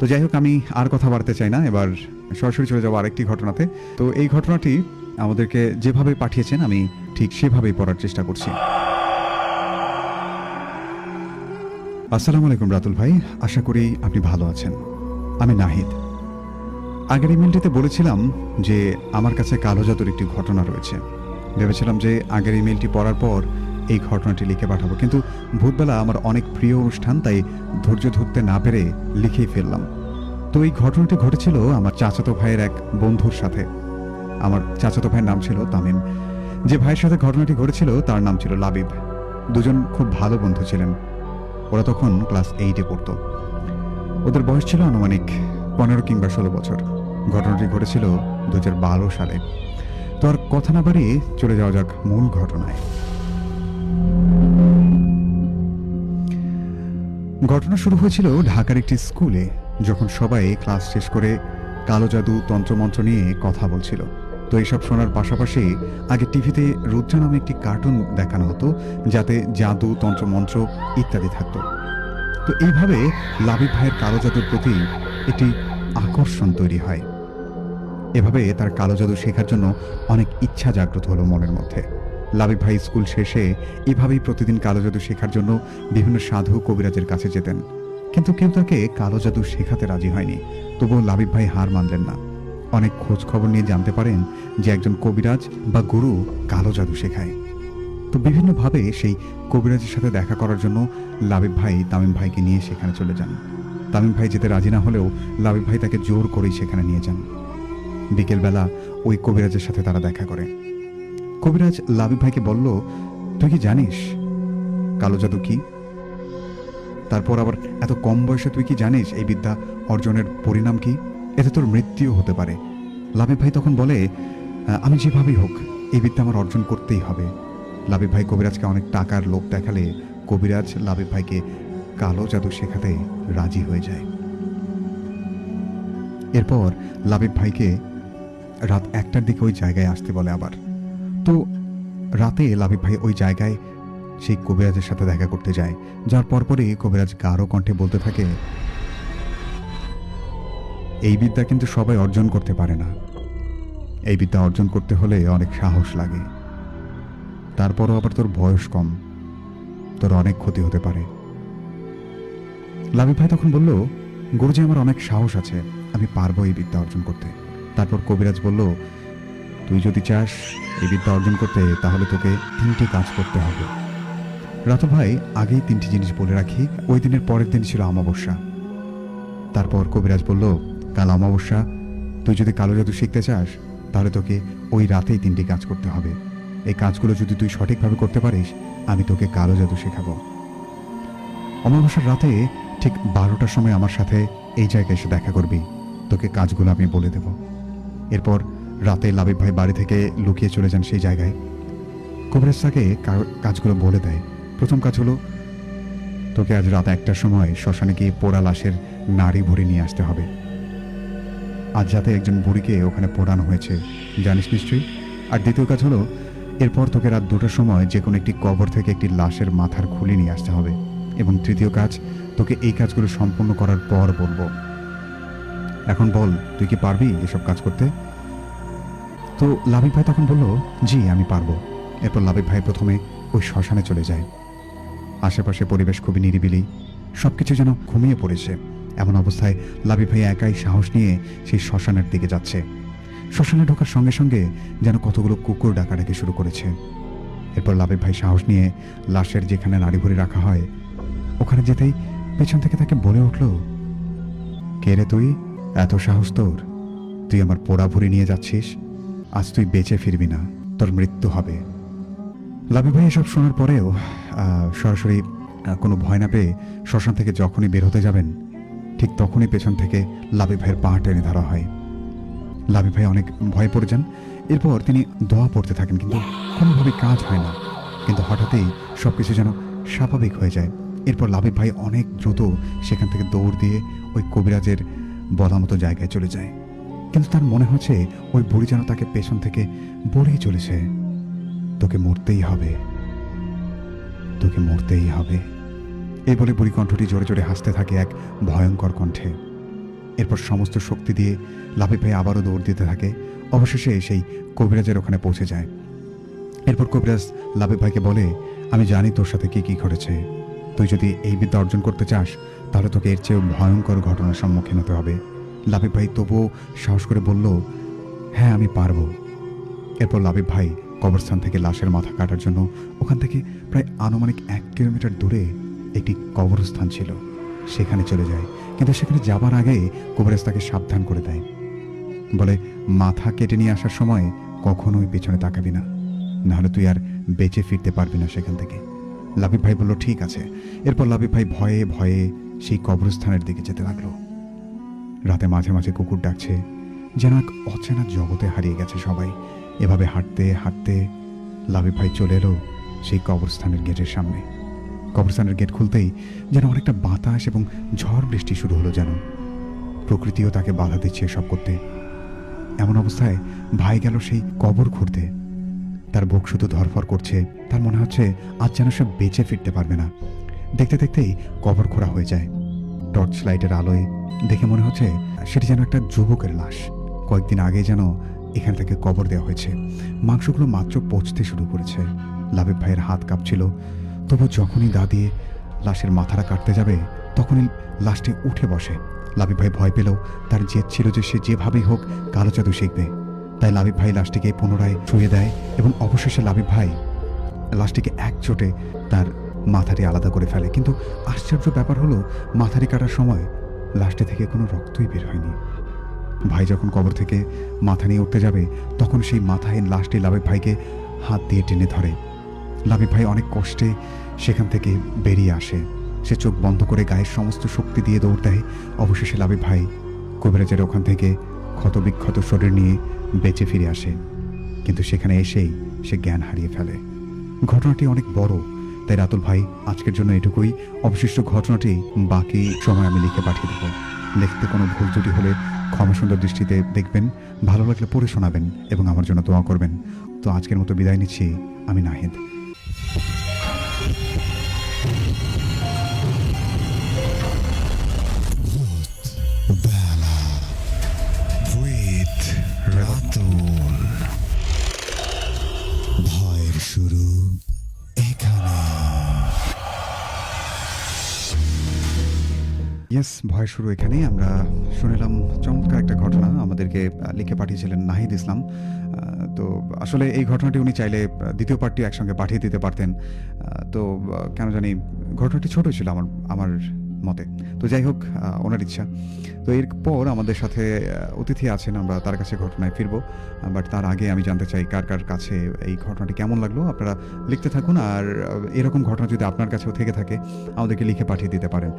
তো যাই হোক, আমি আর কথা বাড়তে চাই না। এবার সরাসরি চলে যাব আরেকটি ঘটনাতে। তো এই ঘটনাটি আমাদেরকে যেভাবে পাঠিয়েছেন, আমি ঠিক সেভাবেই পড়ার চেষ্টা করছি। আসসালামু আলাইকুম রাতুল ভাই, আশা করি আপনি ভালো আছেন। আমি নাহিদ। আগের ইমেলটিতে বলেছিলাম যে আমার কাছে কালো জাদুর একটি ঘটনা রয়েছে। ভেবেছিলাম যে আগের ইমেলটি পড়ার পর এই ঘটনাটি লিখে পাঠাবো। কিন্তু ভূতবেলা আমার অনেক প্রিয় অনুষ্ঠান, তাই ধৈর্য ধরতে না পেরে লিখেই ফেললাম। তো এই ঘটনাটি ঘটেছিল আমার চাচাতো ভাইয়ের এক বন্ধুর সাথে। আমার চাচাতো ভাইয়ের নাম ছিল তামিম। যে ভাইয়ের সাথে ঘটনাটি ঘটেছিল, তার নাম ছিল লাবিব। দুজন খুব ভালো বন্ধু ছিলেন। ওরা তখন ক্লাস এইটে পড়তো। ওদের বয়স ছিল আনুমানিক পনেরো কিংবা ষোলো বছর। ঘটনাটি ঘটেছিল দু হাজার বারো সালে। তো আর কথা না বাড়িয়ে চলে যাওয়া যাক মূল ঘটনায়। ঘটনা শুরু হয়েছিল ঢাকার একটি স্কুলে, যখন সবাই ক্লাস শেষ করে কালো জাদু তন্ত্রমন্ত্র নিয়ে কথা বলছিল। তো এইসব শোনার পাশাপাশি আগে টিভিতে রুদ্রা নামে একটি কার্টুন দেখানো হতো, যাতে জাদু, তন্ত্রমন্ত্র ইত্যাদি থাকত। তো এইভাবে লাবিব ভাইয়ের কালো জাদুর প্রতি একটি আকর্ষণ তৈরি হয়। এভাবে তার কালো জাদু শেখার জন্য অনেক ইচ্ছা জাগ্রত হলো মনের মধ্যে। লাবিব ভাই স্কুল শেষে এভাবেই প্রতিদিন কালো জাদু শেখার জন্য বিভিন্ন সাধু কবিরাজের কাছে যেতেন। কিন্তু কেউ তাকে কালো জাদু শেখাতে রাজি হয়নি। তবুও লাবিব ভাই হার মানলেন না। অনেক খোঁজ খবর নিয়ে জানতে পারেন যে একজন কবিরাজ বা গুরু কালো জাদু শেখায়। তো বিভিন্নভাবে সেই কবিরাজের সাথে দেখা করার জন্য লাবিব ভাই তামিম ভাইকে নিয়ে সেখানে চলে যান। তামিম ভাই যেতে রাজি না হলেও লাবিব ভাই তাকে জোর করেই সেখানে নিয়ে যান। বিকেলবেলা ওই কবিরাজের সাথে তারা দেখা করে। কবিরাজ লাবিব ভাইকে বলল, তুই কি জানিস কালো জাদু কি? তারপর আবার এত কম বয়সে তুই কি জানিস এই বিদ্যা অর্জনের পরিণাম কি? এতে তোর মৃত্যুও হতে পারে। লাবিব ভাই তখন বলে আমি যেভাবেই হোক, এই বিদ্যা আমার অর্জন করতেই হবে। লাবিব ভাই কবিরাজকে অনেক টাকার লোভ দেখালে কবিরাজ লাবিব ভাইকে কালো জাদু শেখাতে রাজি হয়ে যায়। এরপর লাবিব ভাইকে রাত একটার দিকে ওই জায়গায় আসতে বলে আবার। তো রাতে লাবিব ভাই ওই জায়গায় সেই কবিরাজের সাথে দেখা করতে যায়, যার পরপরই কবিরাজ গাঢ় কণ্ঠে বলতে থাকে, এই বিদ্যা কিন্তু সবাই অর্জন করতে পারে না। এই বিদ্যা অর্জন করতে হলে অনেক সাহস লাগে। তারপরও আবার তোর বয়স কম, তোর অনেক ক্ষতি হতে পারে। লাবিব ভাই তখন বলল, গুরুজি, আমার অনেক সাহস আছে, আমি পারব এই বিদ্যা অর্জন করতে। তারপর কবিরাজ বলল তুই যদি চাস এই বিদ্যা অর্জন করতে, তাহলে তোকে তিনটি কাজ করতে হবে। রাতুল ভাই, আগেই তিনটি জিনিস বলে রাখি, ওই দিনের পরের দিন ছিল অমাবস্যা। তারপর কবিরাজ বলল, কাল অমাবস্যা, তুই যদি কালো জাদু শিখতে চাস, তাহলে তোকে ওই রাতেই তিনটি কাজ করতে হবে। এই কাজগুলো যদি তুই সঠিকভাবে করতে পারিস, আমি তোকে কালো জাদু শেখাবো। অমাবস্যার রাতে ঠিক বারোটার সময় আমার সাথে এই জায়গায় এসে দেখা করবি। তোকে কাজগুলো আমি বলে দেব। এরপর রাতে লাবিব ভাই বাড়ি থেকে লুকিয়ে চলে যান সেই জায়গায়। কবিরাজ তাকে কাজগুলো বলে দেয়। প্রথম কাজ হলো, তোকে আজ রাত একটার সময় শ্মশানে গিয়ে পোড়া লাশের নাড়ি ভরে নিয়ে আসতে হবে। আজ যাতে একজন বুড়িকে ওখানে পোড়ানো হয়েছে। জানিস নিশ্চয়ই? আর দ্বিতীয় কাজ হলো, এরপর তোকে রাত দুটোর সময় যে কোনো একটি কবর থেকে একটি লাশের মাথার খুলি নিয়ে আসতে হবে। এবং তৃতীয় কাজ, তোকে এই কাজগুলো সম্পূর্ণ করার পর বলব। এখন বল, তুই কি পারবি এসব কাজ করতে? তো লাবিব ভাই তখন বলল, জি, আমি পারব। এরপর লাবিব ভাই প্রথমে ওই শ্মশানে চলে যায়। আশেপাশে পরিবেশ খুবই নিরিবিলি সব কিছু যেন ঘুমিয়ে পড়েছে। এমন অবস্থায় লাবিব ভাই একাই সাহস নিয়ে সেই শ্মশানের দিকে যাচ্ছে। শ্মশানে ঢোকার সঙ্গে সঙ্গে যেন কতগুলো কুকুর ডাকাডাকি শুরু করেছে। এরপর লাবিব ভাই সাহস নিয়ে লাশের যেখানে নাড়ি ভরি রাখা হয়, ওখানে যেতেই পেছন থেকে তাকে বলে উঠল, কে রে তুই? এত সাহস তোর? তুই আমার পোড়া ভরি নিয়ে যাচ্ছিস? আজ তুই বেঁচে ফিরবি না, তোর মৃত্যু হবে। লাভি ভাই এসব শোনার পরেও সরাসরি কোনো ভয় না পেয়ে শ্মশান থেকে যখনই বের হতে যাবেন, ঠিক তখনই পেছন থেকে লাভি ভাইয়ের পা টেনে ধরা হয়। লাভি ভাই অনেক ভয় পড়ে যান। এরপর তিনি দোয়া পড়তে থাকেন, কিন্তু কোনোভাবে কাজ হয় না। কিন্তু হঠাৎই সব কিছু যেন স্বাভাবিক হয়ে যায়। এরপর লাভিব ভাই অনেক দ্রুত সেখান থেকে দৌড় দিয়ে ওই কবিরাজের বলা মতো জায়গায় চলে যায়। কিন্তু তার মনে হচ্ছে ওই বুড়ি যেন তাকে পেছন থেকে বলেই চলেছে, তোকে মরতেই হবে। তোকে মরতেই হবে। এই বলে বুড়ি কণ্ঠটি জোরে জোরে হাসতে থাকে এক ভয়ঙ্কর কণ্ঠে। এরপর সমস্ত শক্তি দিয়ে লাবিব ভাই আবারও দৌড় দিতে থাকে। অবশেষে সেই কবিরাজের ওখানে পৌঁছে যায়। এরপর কবিরাজ লাবিব ভাইকে বলে, আমি জানি তোর সাথে কি কি ঘটেছে। তুই যদি এই বিদ্যা অর্জন করতে চাস, তাহলে তোকে এর চেয়েও ভয়ঙ্কর ঘটনার সম্মুখীন হতে হবে। লাবিব ভাই তবুও সাহস করে বলল হ্যাঁ আমি পারব। এরপর লাবিব ভাই কবরস্থান থেকে লাশের মাথা কাটার জন্য ওখান থেকে প্রায় আনুমানিক এক কিলোমিটার দূরে একটি কবরস্থান ছিল। সেখানে চলে যায়। কিন্তু সেখানে যাবার আগে কবরেজ তাকে সাবধান করে দেয়। বলে, মাথা কেটে নিয়ে আসার সময় কখনোই পেছনে তাকাবি না। নাহলে তুই আর বেঁচে ফিরতে পারবি না সেখান থেকে। লাবিব ভাই বলল, ঠিক আছে। এরপর লাবিব ভাই ভয়ে ভয়ে সেই কবরস্থানের দিকে যেতে লাগল। রাতে মাঝে মাঝে কুকুর ডাকছে, যেন এক অচেনা জগতে হারিয়ে গেছে সবাই। এভাবে হাঁটতে হাঁটতে লাবিব ভাই চলে এলো সেই কবরস্থানের গেটের সামনে। কবরস্থানের গেট খুলতেই যেন অনেকটা বাতাস এবং ঝড় বৃষ্টি শুরু হলো যেন। প্রকৃতিও তাকে বাধা দিচ্ছে এসব করতে। এমন অবস্থায় ভাই গেল সেই কবর খুঁড়তে। তার বুক শুধু ধরফর করছে, তার মনে হচ্ছে আজ যেন সে বেঁচে ফিরতে পারবে না। দেখতে দেখতেই কবর খোঁড়া হয়ে যায়। টর্চ লাইটের আলোয় দেখে মনে হচ্ছে সেটি যেন একটা যুবকের লাশ। কয়েকদিন আগে যেন এখান থেকে কবর দেওয়া হয়েছে। মাংসগুলো মাত্র পচতে শুরু করেছে। লাবিব ভাইয়ের হাত কাঁপছিল। তবু যখনই দা দিয়ে লাশের মাথাটা কাটতে যাবে, তখনই লাশটি উঠে বসে। লাবিব ভাই ভয় পেলেও তার জেদ ছিল যে সে যেভাবেই হোক কালো জাদু শিখবে। তাই লাবিব ভাই লাশটিকে পুনরায় ছুঁয়ে দেয় এবং অবশেষে লাবিব ভাই লাশটিকে এক চোটে তার মাথাটি আলাদা করে ফেলে। কিন্তু আশ্চর্য ব্যাপার হলো, মাথাটি কাটার সময় লাশটি থেকে কোনো রক্তই বের হয়নি। ভাই যখন কবর থেকে মাথা নিয়ে উঠতে যাবে, তখন সেই মাথায় লাশটি লাবিব ভাইকে হাত দিয়ে টেনে ধরে। লাবিব ভাই অনেক কষ্টে সেখান থেকে বেরিয়ে আসে। সে চোখ বন্ধ করে গায়ের সমস্ত শক্তি দিয়ে দৌড় দেয়। অবশেষে লাবিব ভাই কবিরাজের ওখান থেকে ক্ষতবিক্ষত শরীর নিয়ে বেঁচে ফিরে আসে। কিন্তু সেখানে এসেই সে জ্ঞান হারিয়ে ফেলে। ঘটনাটি অনেক বড়। তাই রাতুল ভাই, আজকের জন্য এটুকুই। অবশিষ্ট ঘটনাটি বাকি সময় আমি লিখে পাঠিয়ে দেবো। লিখতে কোনো ভুল ত্রুটি হলে ক্ষমা সুন্দর দৃষ্টিতে দেখবেন, ভালো লাগলে পড়ে শোনাবেন এবং আমার জন্য দোয়া করবেন। তো আজকের মতো বিদায় নিচ্ছি, আমি নাহিদ। ইয়েস ভয় শুরু এখানেই। আমরা শুনলাম চমৎকার একটা ঘটনা আমাদেরকে লিখে পাঠিয়েছিলেন নাহিদ ইসলাম। তো আসলে এই ঘটনাটি উনি চাইলে দ্বিতীয় পার্টটি একসঙ্গে পাঠিয়ে দিতে পারতেন। তো কেন জানি ঘটনাটি ছোট ছিল আমার আমার মতে। তো যাই হোক ওনার ইচ্ছা। তো এরপর আমাদের সাথে অতিথি আছেন, আমরা তার কাছে ঘটনায় ফিরবো। বাট তার আগে আমি জানতে চাই কার কার কাছে এই ঘটনাটি কেমন লাগল। আপনারা লিখতে থাকুন, আর এরকম ঘটনা যদি আপনার কাছেও থেকে থাকে, আমাদেরকে লিখে পাঠিয়ে দিতে পারেন।